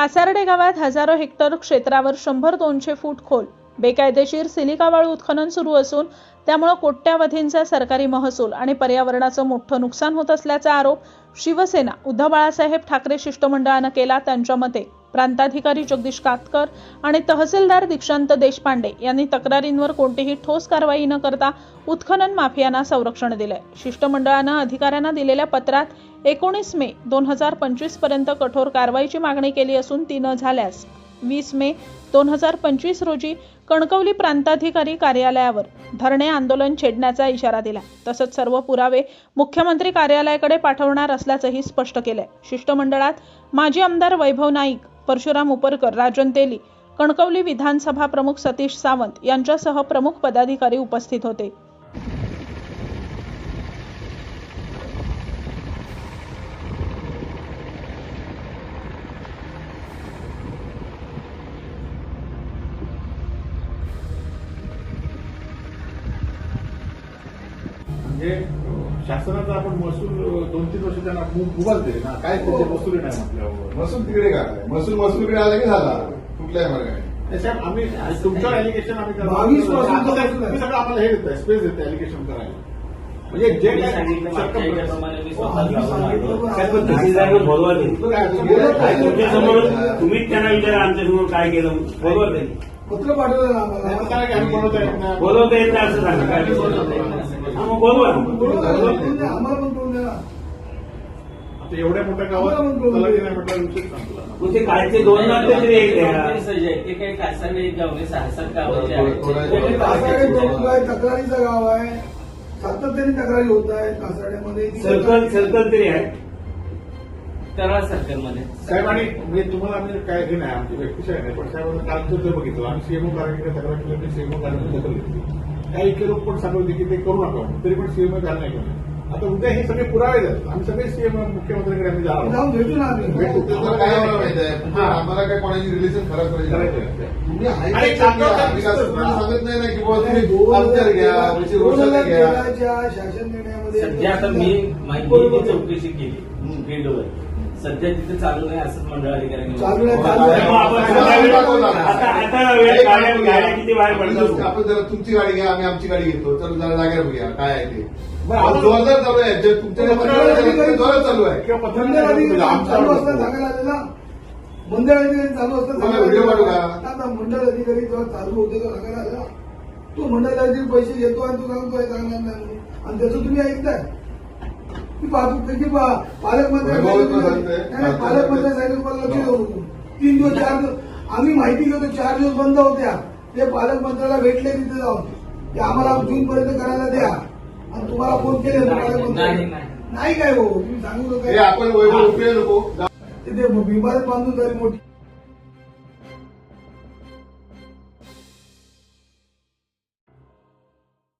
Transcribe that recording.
कासारडे गावात हजारो हेक्टर क्षेत्रावर शंभर दोनशे फूट खोल बेकायदेशीर सिलिका वाळू उत्खनन सुरू असून त्यामुळे कोट्यावधींचा सरकारी महसूल आणि पर्यावरणाचं मोठं नुकसान होत असल्याचा आरोप शिवसेना उद्धव बाळासाहेब ठाकरे शिष्टमंडळानं केला त्यांच्या मते. प्रांताधिकारी जगदीश कातकर आणि तहसीलदार दीक्षांत देशपांडे यांनी तक्रारींवर कोणतीही ठोस कारवाई न करता उत्खनन माफियांना संरक्षण दिलंय. शिष्टमंडळानं अधिकाऱ्यांना दिलेल्या पत्रात एकोणीस मे दोन हजार पंचवीसपर्यंत कठोर कारवाईची मागणी केली असून ती न झाल्यास वीस मे दोन हजार पंचवीस रोजी कणकवली प्रांताधिकारी कार्यालयावर धरणे आंदोलन छेडण्याचा इशारा दिला. तसंच सर्व पुरावे मुख्यमंत्री कार्यालयाकडे पाठवणार असल्याचंही स्पष्ट केलंय. शिष्टमंडळात माजी आमदार वैभव नाईक परशुराम उपरकर राजन तेली कणकवली विधानसभा प्रमुख सतीश सावंत यांच्यासह प्रमुख पदाधिकारी उपस्थित होते. म्हणजे शासनाचा आपण महसूल दोन तीन वर्ष त्यांना उभाच दिले ना काय त्याचे महसूल नाही म्हटल्यावर. महसूल तिकडे काय महसूल महसूलकडे आला की झाला. कुठल्याही मार्गाने. त्याच्यात आम्ही तुमच्यावर एलिगेशन आम्ही. बावीस. तुम्ही सगळं आम्हाला हे देताय स्पेस देताय एलिगेशन करायला. म्हणजे जे मी काय सांगितलं हो, तुम्हीच त्यांना विचारा आमच्यासमोर काय केलं. बोलवा ते पत्र पाठवलं आम्हाला. बोलवता येत नाही. असं सांगा. काय बोलवता बोलवा. आम्हाला पण द्या. आता एवढ्या मोठ्या गावात आम्हाला पण बोलू तलाठी दे. नाही म्हटलं विषय संपला. मग ते कालचे दोन लागते तरी एक ते आहे. काही गाव थोडं- आहेत. थोडं- ते काही कासारडे बाकीचे प्रमुख आहे तक्रारीचं गाव आहे. सातत्याने तक्रारी होत आहेत. कासारड्यामध्ये सर्कल सर्कल तरी आहे. कराड सर्कलमध्ये साहेब आणि म्हणजे तुम्हाला आम्ही काय हे नाही आमची व्यक्तिशय नाही पण साहेब कालचं जर बघितलं. आम्ही सीएमओ कार्यालयाकडे तक्रार केली आणि सीएमओ कार्यालयाने दखल घेतली. काही इतके लोक पण सांगत होते की ते करू नका तरी पण सीएमओ झालं नाही केलं. आता उद्या हे सगळे पुरावे आहेत आम्ही सगळे सीएम मुख्यमंत्र्यांकडे आम्ही जाणार. जाऊन भेटू ना आम्ही. भेटू. त्याचं काय मला माहिती आहे? हा. आम्हाला काय कोणाची रिलेशन खराब करायची. तुम्ही आणि चांगलं सांगत नाही ना की बाबा नाही, तुम्ही घ्या दोन रोषाला घ्या. शासन निर्णयामध्ये सध्या आता मी माहिती चौकशी केली. फील्डवर सध्या तिथे चालू नाही असंच मंडळ चालू. चालू आहे. मग आपण सध्या वेळ- आता आता वेळ गाड्या गाड्या किती बाहेर पडतात? आपण जरा तुमची गाडी घ्या आम्ही आमची गाडी घेतो. चल जरा जागेवर बघूया काय आहे ते? बरं, अहो, आपण- जोरदार चालू आहे. जे तुमच्या मंडळ जोरात चालू आहे. किंवा अधिकारी चालू. सांगायला मंडळ अधिकारी चालू असताना मला व्हिडिओ पाठवू. का? आता मंडळ अधिकारी जेव्हा चालू होते तो सांगायला आला तो मंडळ अधिकारी पैसे घेतो आणि तो सांगतोय सांगणार नाही म्हणून. आणि त्याचं तुम्ही ऐकताय? ती पाहतो त्याची पा- पालकमंत्री पालकमंत्री सांगितलं मला लक्ष देऊ नको तीन दिवस चार दिवस आम्ही माहिती घेतो चार दिवस बंद होत्या. ते पालकमंत्र्याला भेटले तिथे जाऊन. की आम्हाला जून पर्यंत करायला द्या. आणि तुम्हाला फोन केले पालकमंत्री नाही, नाही. नाही काय हो तुम्ही सांगू हे नका आपण वैभव उपयोग नको. तिथे इमारत बांधून झाली मोठी.